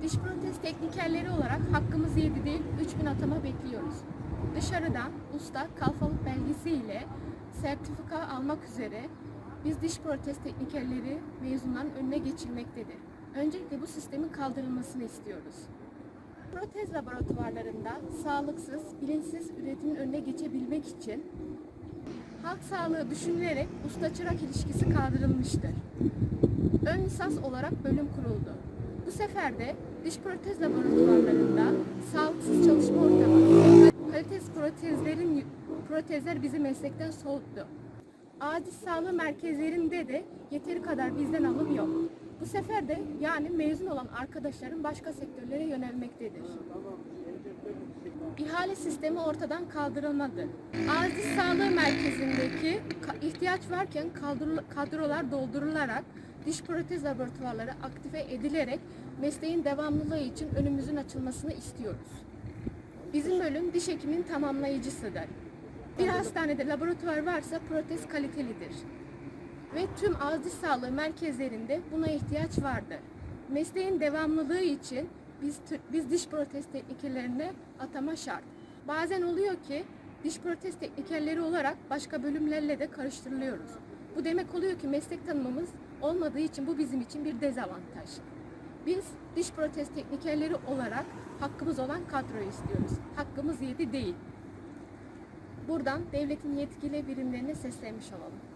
Diş protez teknikerleri olarak hakkımız 7 değil 3000 atama bekliyoruz. Dışarıdan usta kalfalık belgesiyle sertifika almak üzere biz diş protez teknikerleri mezunların önüne geçilmektedir. Öncelikle bu sistemin kaldırılmasını istiyoruz. Protez laboratuvarlarında sağlıksız, bilinçsiz üretimin önüne geçebilmek için halk sağlığı düşünülerek usta-çırak ilişkisi kaldırılmıştır. Ön lisans olarak bölüm kuruldu. Bu sefer de diş protez laboratuvarlarında sağlıksız çalışma ortamı, kalitesiz protezlerin protezler bizi meslekten soğuttu. Adil sağlığı merkezlerinde de yeteri kadar bizden alım yok. Bu sefer de yani mezun olan arkadaşların başka sektörlere yönelmektedir. İhale sistemi ortadan kaldırılmadı. Adil Sağlığı Merkezi'ndeki ihtiyaç varken kadro- kadrolar doldurularak diş protez laboratuvarları aktive edilerek mesleğin devamlılığı için önümüzün açılmasını istiyoruz. Bizim bölüm diş hekiminin tamamlayıcısıdır. Bir hastanede laboratuvar varsa protez kalitelidir. Ve tüm ağız diş sağlığı merkezlerinde buna ihtiyaç vardır. Mesleğin devamlılığı için biz, biz diş protez teknikerlerine atama şart. Bazen oluyor ki diş protez teknikerleri olarak başka bölümlerle de karıştırılıyoruz. Bu demek oluyor ki meslek tanımımız olmadığı için bu bizim için bir dezavantaj. Biz diş protez teknikerleri olarak hakkımız olan kadroyu istiyoruz. Hakkımız 7 değil. Buradan devletin yetkili birimlerine seslenmiş olalım.